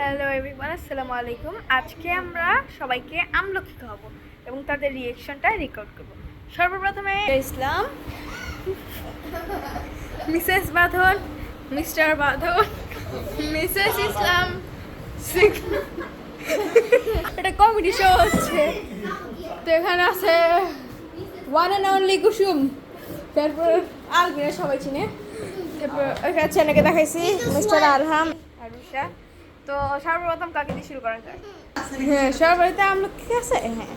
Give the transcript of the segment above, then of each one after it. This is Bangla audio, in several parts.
হ্যালো এভরিওয়ান আসসালামু আলাইকুম আজকে আমরা সবাইকে আমলকি খাওয়াবো এবং তাদের রিয়েকশনটা রেকর্ড করব। সর্বপ্রথমে Islam. Mrs Badhon, Mr Badhon, Mrs Islam. এটা কমেডি শো হচ্ছে। তো এখানে আছে ওয়ান অ্যান্ড অনলি কুসুম। তারপর আলবিরা সবাই চিনে। তারপর ওইখানে ছেলেকে দেখাইছি, মিস্টার আলহাম আর রুষা তো সর্বপ্রথম কাকে দিয়ে শুরু করা যায়? হ্যাঁ সর্বপ্রথম আমরা কি আছে? হ্যাঁ।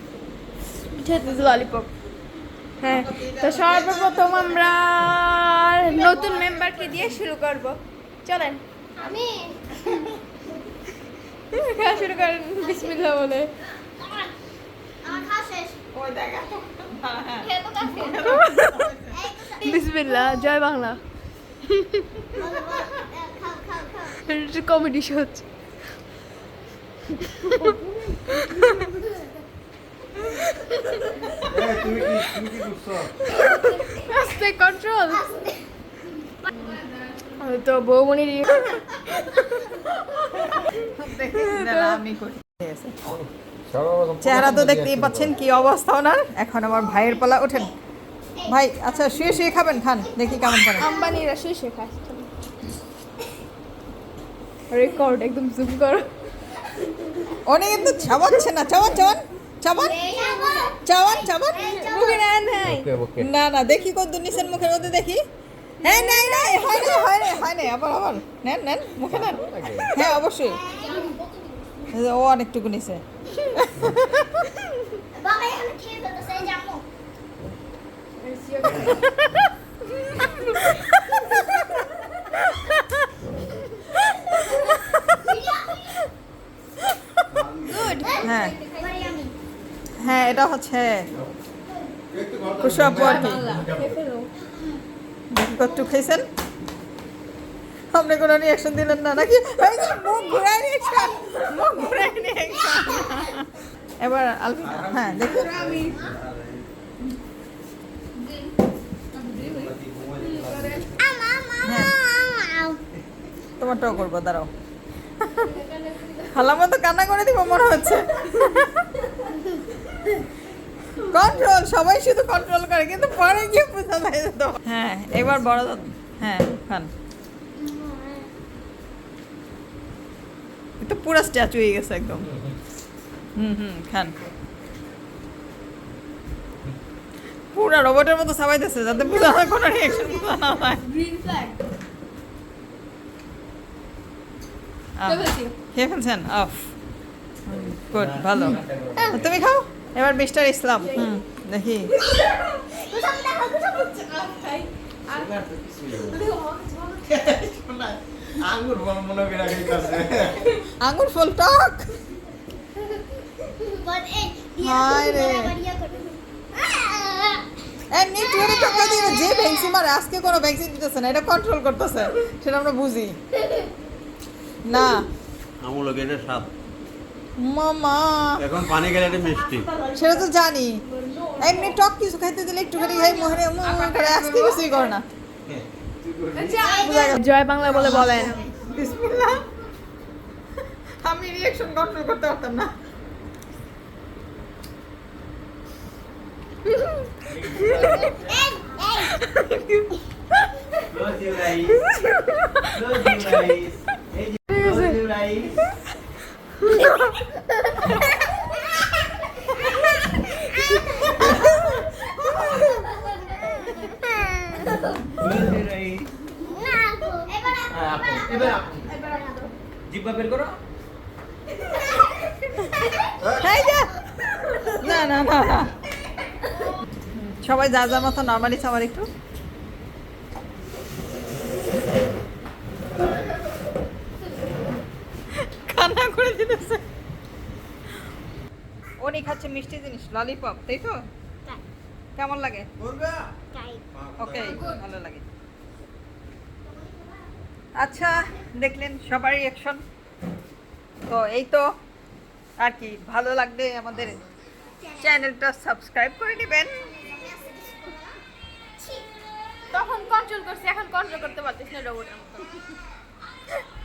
ললিপপ হ্যাঁ তো সর্বপ্রথম আমরা নতুন মেম্বারকে দিয়ে শুরু করব। চলেন। আমি। খেলা শুরু করেন? বিসমিল্লাহ বলে। আমার খাওয়া শেষ। খেয়ে তো কাছে। বিসমিল্লাহ জয় বাংলা। কমেডি শো হচ্ছে এই, তুমি কি তুমি কি করছ কন্ট্রোল তো চেহারা তো দেখতেই পাচ্ছেন কি অবস্থা ওনার। এখন আমার ভাইয়ের পালা ওঠেন। ভাই আচ্ছা শুয়ে শুয়ে খাবেন, খান। দেখি কেমন করে। আম্বানিরা শুয়ে শুয়ে খায়। রেকর্ড একদম জুম করো। উনি কিন্তু চাবাচ্ছে না। চাবান চাবান চাবান? চাবান। চাবান মুখে নেন নাই ওকে ওকে। না না দেখি কত নিছেন মুখের মধ্যে দেখি। হ্যাঁ নাই নাই হয় না হয় না হয় না আবার আবার। নেন নেন মুখে নেন। হ্যাঁ অবশ্যই। ও অনেকটুকু নিছে বাবা আমি খেয়ে ফেলতেছে এই জামু হ্যাঁ। হ্যাঁ এটা হচ্ছে কুসুম আর কি কতটুকু খাইছেন? আপনি কোনো রিয়াকশন দিলেন না নাকি? মুখ ঘুরাই রিয়াকশন মুখ ঘুরাই রিয়াকশন এবার হ্যাঁ দেখি। হ্যাঁ। তোমারটাও করব দাঁড়াও। খালার মতো কান্না করে দিব মনে হচ্ছে। কন্ট্রোল সবাই শুধু কন্ট্রোল করে কিন্তু পরে গিয়ে বোঝা যায় তো হ্যাঁ এবার বড় দাদা হ্যাঁ খান। তো পুরো স্ট্যাচু হয়ে গেছে একদম। হুম হুম খান। পুরা রোবটের মতো সবাই সাবাইতেছে যাতে বোঝা কোনো রিয়াকশন বোঝা না হয়। গ্রিন ফ্ল্যাগ খেয়ে ফেলছেন? অফ গুড ভালো। তুমি খাও? এবার মিস্টার ইসলাম। হুম দেখি। আঙ্গুর মনে ফুল টক। হায় রে। এমনি টুরে টাকা দিয়ে যে ভ্যাকসি মারে আজকে কোনো ভ্যাকসিন দিতেছে না এটা কন্ট্রোল করতেছে সেটা আমরা বুঝি। না। আমুল এটা স্বাদ। মামা। এখন পানি গেলে এটা মিষ্টি। সেটা তো জানি। এমনি টক কিছু খাইতে দিলে একটুখানি খাই মোহরে মুহ করে আজকে কিছুই করে না। জয় বাংলা বলে বলেন। বিসমিল্লাহ। আমি রিয়াকশন কন্ট্রোল করতে পারতাম না। Close your eyes. Close your eyes. সবাই যা যা মতো নর্মালি খাবার একটু কান্না করে দিতেছে উনি খাচ্ছে মিষ্টি জিনিস ললিপপ তাই তো? কেমন লাগে? ওকে ভালো লাগে। আচ্ছা দেখলেন সবারই রিয়াকশন তো এই তো আর কি ভালো লাগলে আমাদের চ্যানেলটা সাবস্ক্রাইব করে নেবেন। তখন কন্ট্রোল করছি এখন কন্ট্রোল করতে পারতেছি না রোবটের মতো।